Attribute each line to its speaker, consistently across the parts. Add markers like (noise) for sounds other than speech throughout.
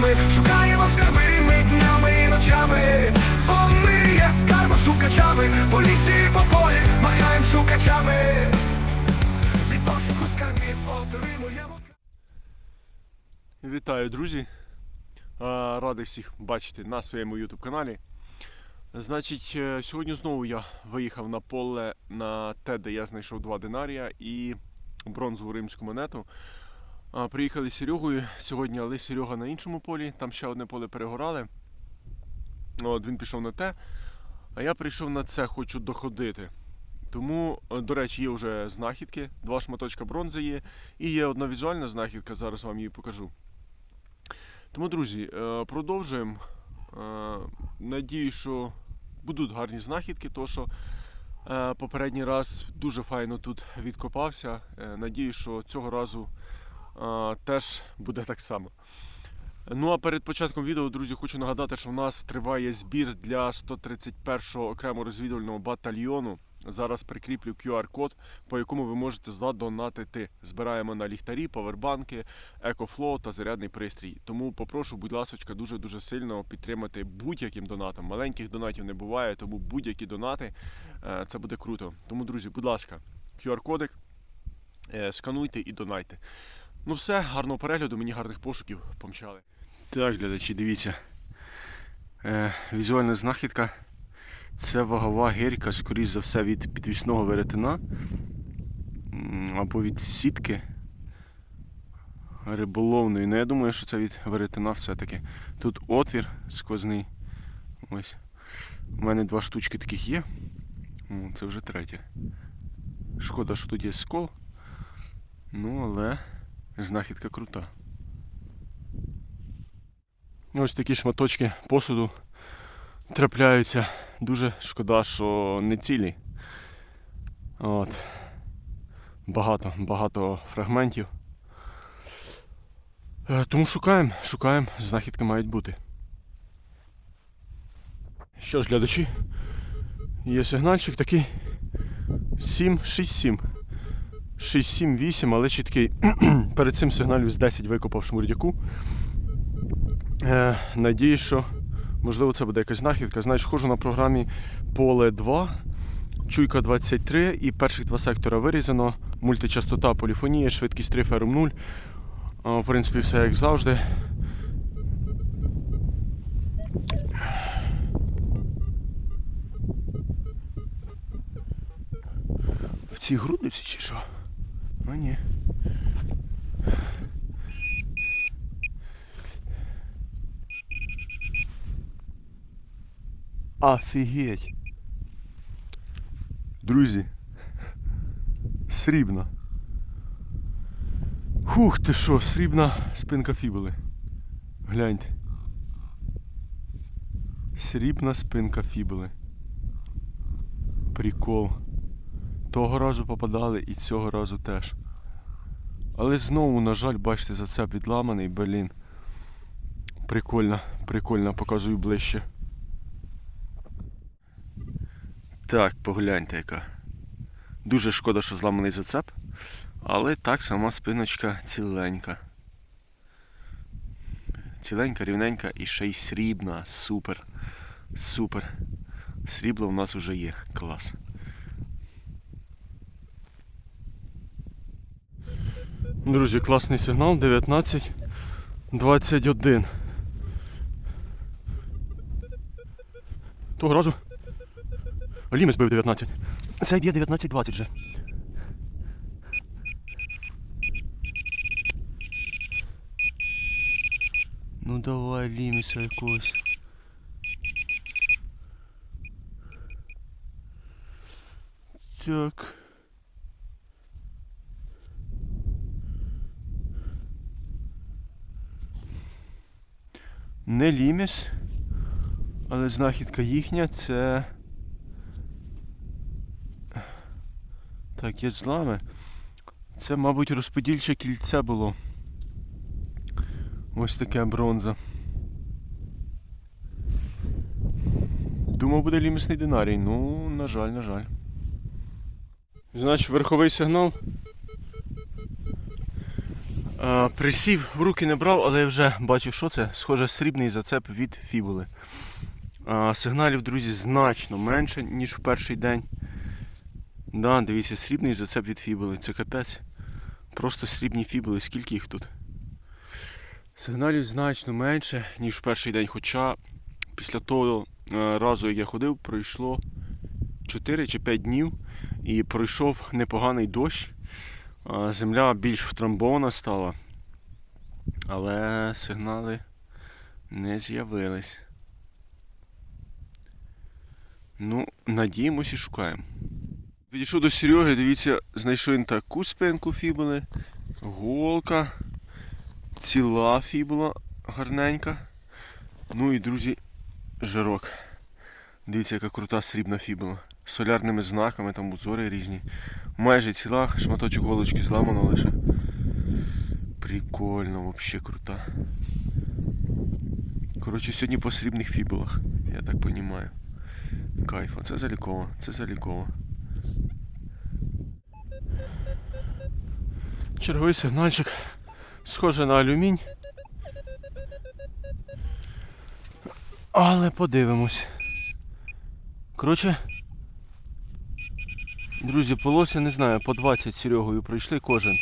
Speaker 1: ночами, шукаємо скарби ми днями і ночами, бо ми є скарбошукачами, по лісі і по полі махаєм шукачами. Від пошуку скарбів отримуємо.
Speaker 2: Вітаю, друзі! Радий всіх бачити на своєму YouTube каналі. Значить, е, сьогодні знову я виїхав на поле на те, де я знайшов два динарія і бронзову римську монету. Приїхали з Серегою сьогодні, але Серега на іншому полі, там ще одне поле перегорали. От він пішов на те, а я прийшов на це, хочу доходити. Тому, е, до речі, є вже знахідки, два шматочка бронзи є, і є одна візуальна знахідка, зараз вам її покажу. Тому, друзі, е, продовжуємо. Е, Надію, що будуть гарні знахідки, тому що попередній раз дуже файно тут відкопався. Надію, що цього разу теж буде так само. Ну а перед початком відео, друзі, хочу нагадати, що в нас триває збір для 131-го окремо розвідувального батальйону. Зараз прикріплю QR-код, по якому ви можете задонатити. Збираємо на ліхтарі, павербанки, екофлоу та зарядний пристрій. Тому попрошу, будь ласка, дуже дуже сильно підтримати будь-яким донатом. Маленьких донатів не буває, тому будь-які донати е, це буде круто. Тому, друзі, будь ласка, QR-кодик, е, скануйте і донайте. Ну все, гарного перегляду, мені гарних пошуків помчали. Так, глядачі, дивіться. Е, візуальна знахідка. Це вагова гирька, скоріш за все, від підвісного веретена або від сітки риболовної. Ну, я думаю, що це від веретена все-таки. Тут отвір сквозний. Ось. У мене два штучки таких є. Це вже третє. Шкода, що тут є скол. Ну, але знахідка крута. Ось такі шматочки посуду трапляються. Дуже шкода, що не цілі. От. Багато, багато фрагментів. Е, Тому шукаємо, шукаємо, знахідки мають бути. Що ж, глядачі, є сигнальчик такий 7, 6, 7. 6, 7, 8, але чіткий. (clears throat) Перед цим сигналів з 10 викопав шмурдяку. Е, надіюсь, що можливо це буде якась знахідка. Знаєш, ходжу на програмі поле 2, чуйка 23 і перших два сектора вирізано. Мультичастота, поліфонія, швидкість 3 ферум 0. А, В принципі, все як завжди. В цій грудниці чи що? А ні. Офігеть. Друзі. Срібна. Хух ти що, срібна спинка фібули. Гляньте. Срібна спинка фібули. Прикол. Того разу попадали і цього разу теж. Але знову, на жаль, бачите, зацеп відламаний, блін. Прикольно, прикольно, показую ближче. Так, погляньте яка. Дуже шкода, що зламаний зацеп. Але так, сама спиночка ціленька. Ціленька, рівненька і ще й срібна. Супер. Супер. Срібло в нас вже є. Клас. Друзі, класний сигнал 19.21. Того разу. Лімес бив 19. Це б'є 19.20 вже. Ну давай ліміса якогось. Так. Не ліміс, але знахідка їхня це. Так, є злами. Це, мабуть, розподільче кільце було. Ось таке бронза. Думав, буде лімісний динарій. Ну, на жаль, на жаль. Значить, верховий сигнал. Присів, в руки не брав, але я вже бачу, що це. Схоже, срібний зацеп від фібули. Сигналів, друзі, значно менше, ніж в перший день. Да, дивіться, срібний зацеп від фібули. Це капець. Просто срібні фібули, скільки їх тут? Сигналів значно менше, ніж в перший день. Хоча після того е, разу, як я ходив, пройшло 4 чи 5 днів і пройшов непоганий дощ. Земля більш втрамбована стала, але сигнали не з'явились. Ну, надіємось і шукаємо. Підійшов до Сереги, дивіться, знайшов він таку спинку фібули, голка, ціла фібула гарненька. Ну і, друзі, жирок. Дивіться, яка крута срібна фібула. Солярними знаками, там узори різні. Майже ціла, шматочок голочки зламано лише. Прикольно, взагалі крута. Коротше, сьогодні по срібних фібулах, я так розумію. Кайф, це заліково, це заліково. Черговий сигнальчик. Схоже на алюмінь. Але подивимось. Коротше, друзі, полосся не знаю, по 20 з Серегою пройшли кожен.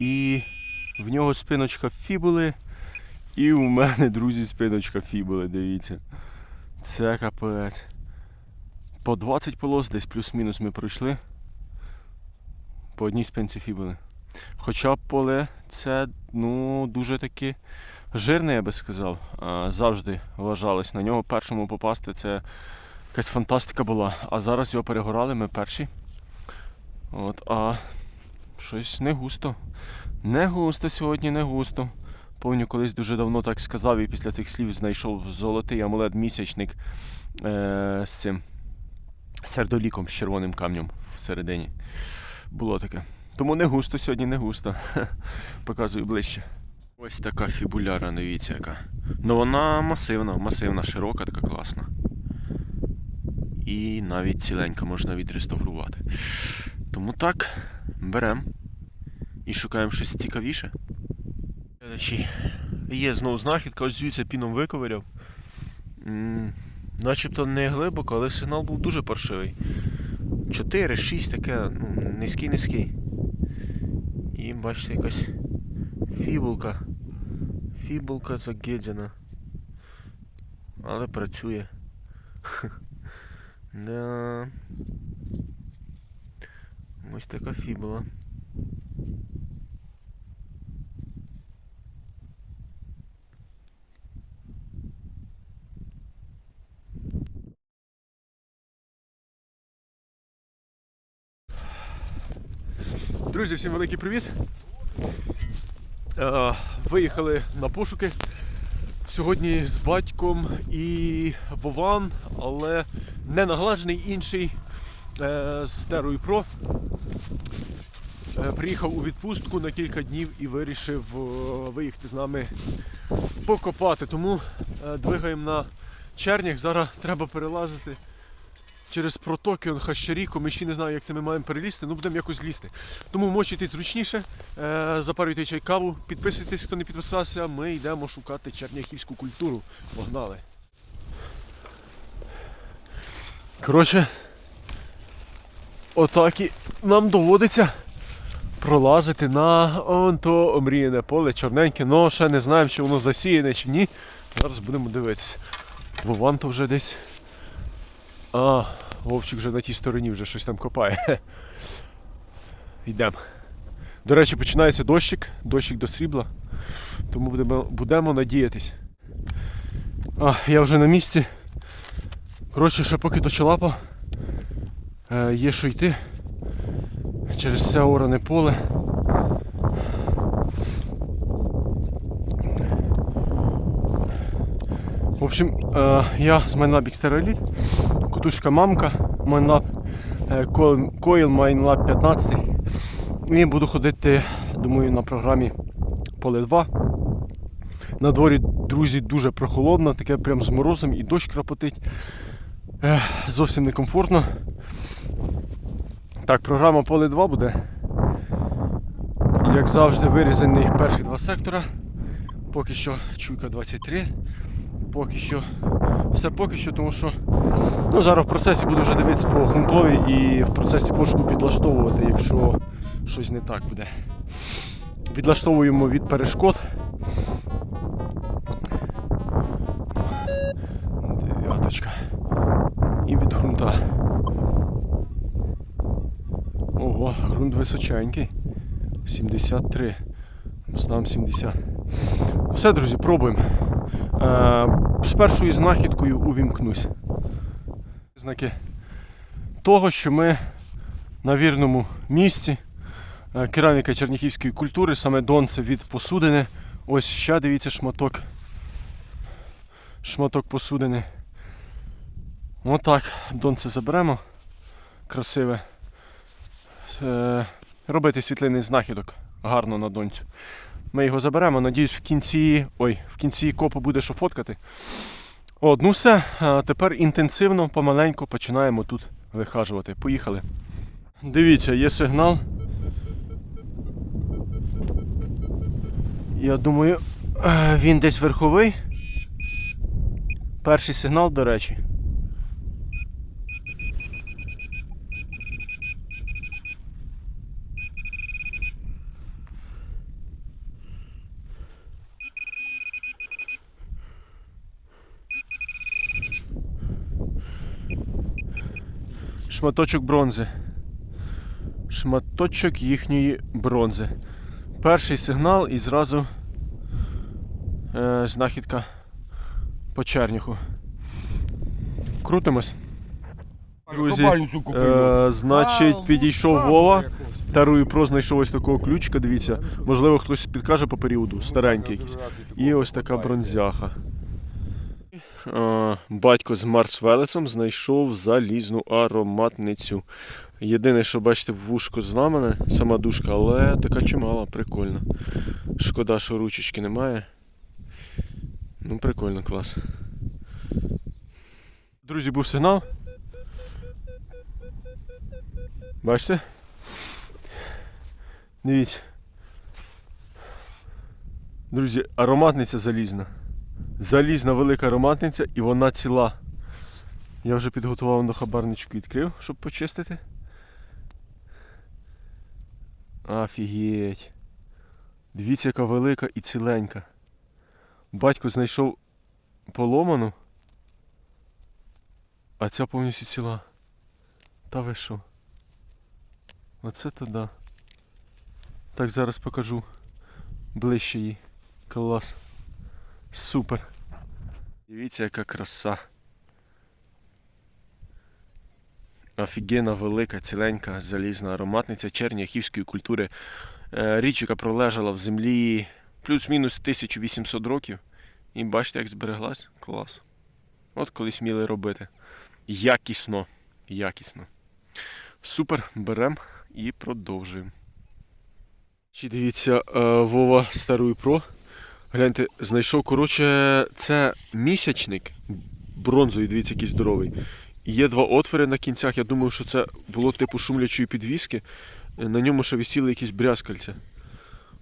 Speaker 2: І в нього спиночка фібули. І у мене, друзі, спиночка фібули, дивіться. Це капець. По 20 полос, десь плюс-мінус ми пройшли. По одній спинці фібули. Хоча поле це ну, дуже таки жирне, я би сказав. Завжди вважалось на нього першому попасти. Це якась фантастика була. А зараз його перегорали, ми перші. От, а щось не густо. Не густо сьогодні, не густо. Помню, колись дуже давно так сказав і після цих слів знайшов золотий амулет місячник е- з цим сердоліком з червоним камнем всередині. Було таке. Тому не густо сьогодні, не густо. (laughs) Показую ближче. Ось така фібуляра, дивіться яка. Ну вона масивна, масивна, широка, така класна. І навіть ціленька можна відреставрувати. Тому так, беремо і шукаємо щось цікавіше. Є знову знахідка, ось звідси піном виковиряв. Начебто не глибоко, але сигнал був дуже паршивий. 4, 6 таке, ну, низький, низький. І бачите, якась фібулка. Фібулка загедзяна. Але працює. Да. Ось така фібула. Друзі, всім великий привіт. Е, виїхали на пошуки. Сьогодні з батьком і Вован, але не наглажений інший е, з Терою Про. Е, приїхав у відпустку на кілька днів і вирішив е, виїхати з нами покопати. Тому двигаємо на чернях. Зараз треба перелазити через протоки, он хащаріку. Ми ще не знаю, як це ми маємо перелізти, ну будемо якось лізти. Тому мочитесь зручніше, запарюйте чай каву, підписуйтесь, хто не підписався. Ми йдемо шукати черняхівську культуру. Погнали. Коротше, отак і нам доводиться пролазити на он то омріяне поле, чорненьке, но ще не знаємо, чи воно засіяне чи ні. Зараз будемо дивитися. Вован то вже десь. А, Вовчик вже на тій стороні вже щось там копає. (laughs) Йдемо. До речі, починається дощик, дощик до срібла. Тому будемо, будемо надіятись. А, я вже на місці. Коротше, ще поки то чолапа. Е, є що йти. Через все оране поле. В общем, е, я з Майнлаб Xterra Кутушка мамка Майнлаб е, Coil Майнлаб 15. І буду ходити, думаю, на програмі Поле 2. На дворі, друзі, дуже прохолодно, таке прям з морозом і дощ крапотить. Зовсім некомфортно. Так, програма Поле 2 буде. Як завжди, вирізані перші два сектора. Поки що чуйка 23. Поки що. Все поки що, тому що ну, зараз в процесі буду вже дивитися по ґрунтові і в процесі пошуку підлаштовувати, якщо щось не так буде. Відлаштовуємо від перешкод. Дев'яточка. І від ґрунта. Ого, ґрунт височенький. 73. Поставимо 70. Все, друзі, пробуємо. Е, з першою знахідкою увімкнусь. Знаки того, що ми на вірному місці. Е, Кераміка черніхівської культури, саме донце від посудини. Ось ще дивіться шматок. Шматок посудини. Отак, донце заберемо. Красиве. Е, робити світлинний знахідок гарно на донцю. Ми його заберемо. Надіюсь, в кінці. Ой, в кінці копу буде що фоткати. От, ну все. Тепер інтенсивно, помаленьку починаємо тут вихажувати. Поїхали. Дивіться, є сигнал. Я думаю, е, він десь верховий. Перший сигнал, до речі. Шматочок бронзи. Шматочок їхньої бронзи. Перший сигнал і зразу е, знахідка по черніху. Крутимось. Друзі, Е, значить, підійшов Вова. Тарою про знайшов ось такого ключика, дивіться. Можливо, хтось підкаже по періоду, старенький якийсь. І ось така бронзяха. Батько з Марс Велесом знайшов залізну ароматницю. Єдине, що бачите, вушко зламане, сама дужка, але така чимала, прикольна. Шкода, що ручечки немає. Ну, прикольно, клас. Друзі, був сигнал. Бачите? Дивіться. Друзі, ароматниця залізна. Залізна велика ароматниця і вона ціла. Я вже підготував до хабарничку відкрив, щоб почистити. Офігеть. Дивіться, яка велика і ціленька. Батько знайшов поломану, а ця повністю ціла. Та ви що? Оце то да. Так, зараз покажу ближче її. Клас. Супер. Дивіться, яка краса. Офігенна велика, ціленька, залізна ароматниця черняхівської культури. Е, Річ, яка пролежала в землі плюс-мінус 1800 років. І бачите, як збереглась? Клас. От колись вміли робити. Якісно. Якісно. Супер, беремо і продовжуємо. Чи дивіться, е, Вова Старої Про. Гляньте, знайшов, коротше, це місячник бронзовий, дивіться, який здоровий. І є два отвори на кінцях. Я думаю, що це було типу шумлячої підвіски. На ньому ще висіли якісь брязкальця.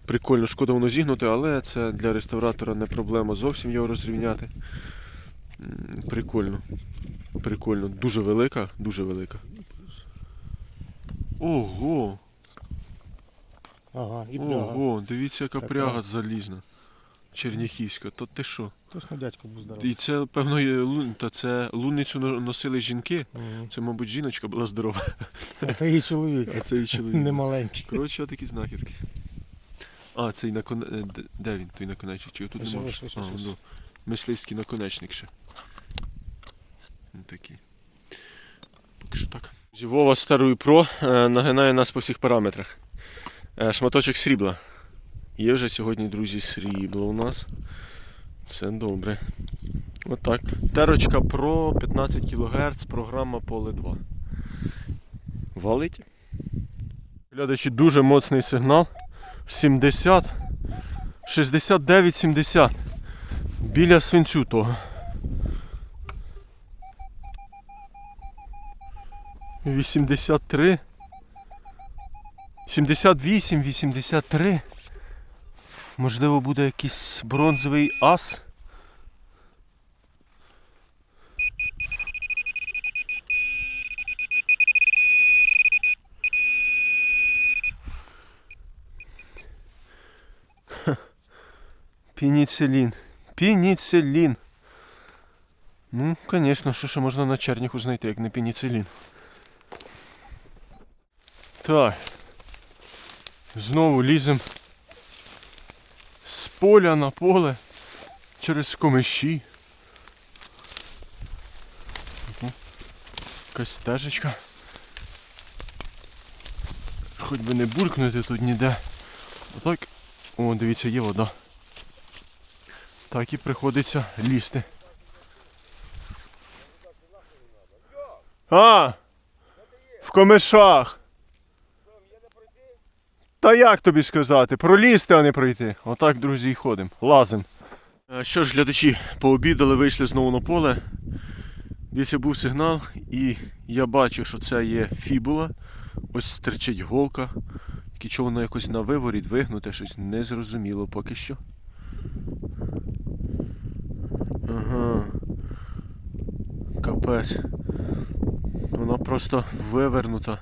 Speaker 2: Прикольно, шкода воно зігнуте, але це для реставратора не проблема зовсім його розрівняти. Прикольно. Прикольно. Дуже велика, дуже велика. Ого!
Speaker 3: Ага, і пряга.
Speaker 2: Ого, дивіться, яка пряга залізна. Черніхівська. То ти що?
Speaker 3: Точно дядько був здоровий.
Speaker 2: І це, певно, є лун... та це лунницю но- носили жінки.
Speaker 3: Мгм.
Speaker 2: Це, мабуть, жіночка була здорова,
Speaker 3: А Це її чоловік.
Speaker 2: а це і чоловік.
Speaker 3: Не маленький.
Speaker 2: Коротше, такі знахідки. А, цей наконе... е, де- Де він, той наконечник? Чи тут
Speaker 3: Ось,
Speaker 2: немає?
Speaker 3: ось, ось,
Speaker 2: А,
Speaker 3: ось.
Speaker 2: ну. Мисливський наконечник ще. Ось такий. Поки що так. Вова Старої Про е, нагинає нас по всіх параметрах. Е, Шматочок срібла. Є вже сьогодні, друзі, срібло у нас. Це добре. Отак. Терочка Pro 15 кГц, програма Поле 2. Валить. Глядачі, дуже моцний сигнал. 70. 69-70. Біля свинцю того. 83. 78, 83. Можливо, буде якийсь бронзовий ас. Ха. Пеніцилін. Пеніцилін. Ну, звісно, що ще можна на черніху знайти, як не пеніцилін. Так. Знову лізем з поля на поле через комиші. Якась стежечка. Хоч би не буркнути тут ніде. Отак. О, дивіться, є вода. Так і приходиться лізти. А! В комишах! Та як тобі сказати? Пролізти, а не пройти. Отак, друзі, і ходимо. Лазим. Що ж, глядачі, пообідали, вийшли знову на поле. Десь був сигнал, і я бачу, що це є фібула. Ось стерчить голка. Тільки чого воно якось на виворіт вигнуте, щось незрозуміло поки що. Ага. Капець. Вона просто вивернута.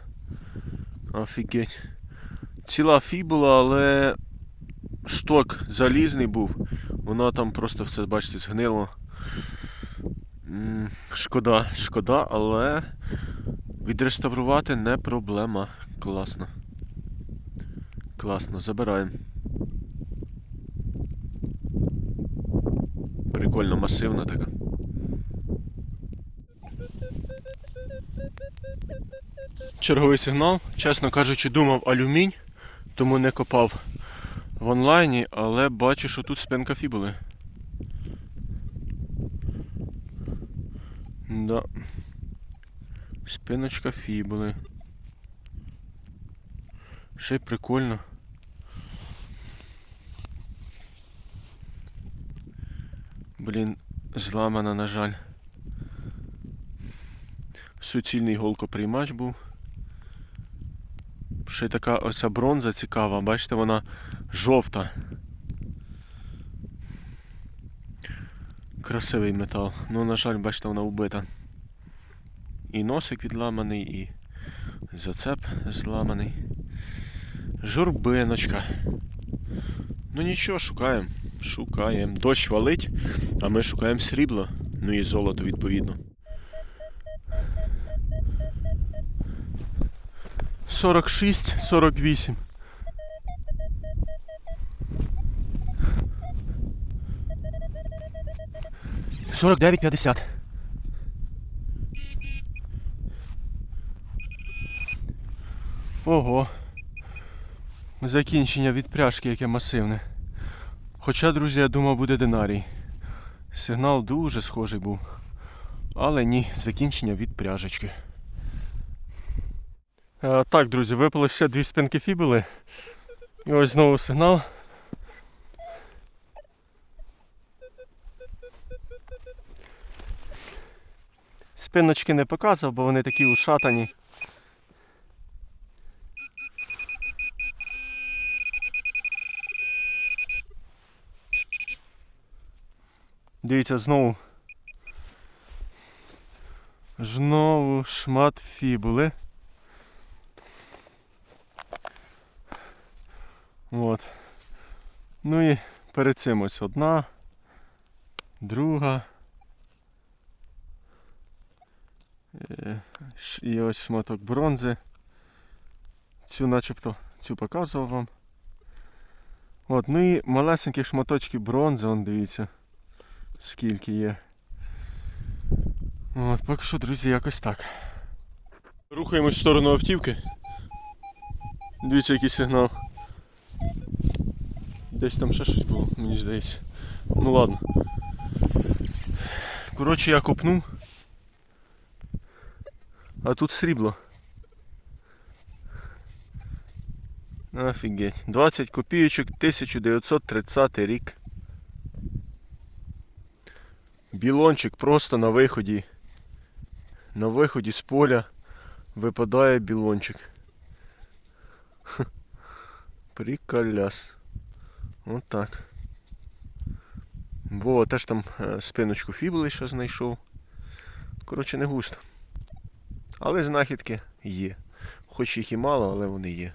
Speaker 2: Офігеть. Ціла фібула, але шток залізний був. Вона там просто все, бачите, згнило. Шкода, шкода, але відреставрувати не проблема. Класно. Класно, забираємо. Прикольно масивна така. Черговий сигнал. Чесно кажучи, думав алюмінь, тому не копав в онлайні, але бачу, що тут спинка фібули. Да. Спиночка фібули. Ще й прикольно. Блін, зламана, на жаль. Суцільний голкоприймач був. Ще й така оця бронза цікава, бачите, вона жовта. Красивий метал. Ну, на жаль, бачите, вона убита. І носик відламаний, і зацеп зламаний. Журбиночка. Ну нічого, шукаємо. Шукаємо. Дощ валить, а ми шукаємо срібло. Ну і золото відповідно. 46, 48. Сорок дев'ять п'ятдесят. Ого. Закінчення від пряжки, яке масивне. Хоча, друзі, я думав, буде динарій. Сигнал дуже схожий був. Але ні, закінчення від пряжечки. Е, так, друзі, випало ще дві спинки фібули. І ось знову сигнал. Спиночки не показував, бо вони такі ушатані. Дивіться, знову. Знову шмат фібули. От. Ну і перед цим ось одна, друга. Е, І ось шматок бронзи. Цю начебто цю показував вам. От, ну і малесенькі шматочки бронзи, он дивіться, скільки є. От, поки що, друзі, якось так. Рухаємось в сторону автівки. Дивіться, який сигнал. Десь там ще щось було, мені здається. Ну ладно. Коротше, я копнув. А тут срібло. Офігеть. 20 копійочок 1930 рік. Білончик просто на виході. На виході з поля випадає білончик. (laughs) Приколяс. Отак. Вова теж там е, спиночку фібули ще знайшов. Коротше, не густо. Але знахідки є. Хоч їх і мало, але вони є.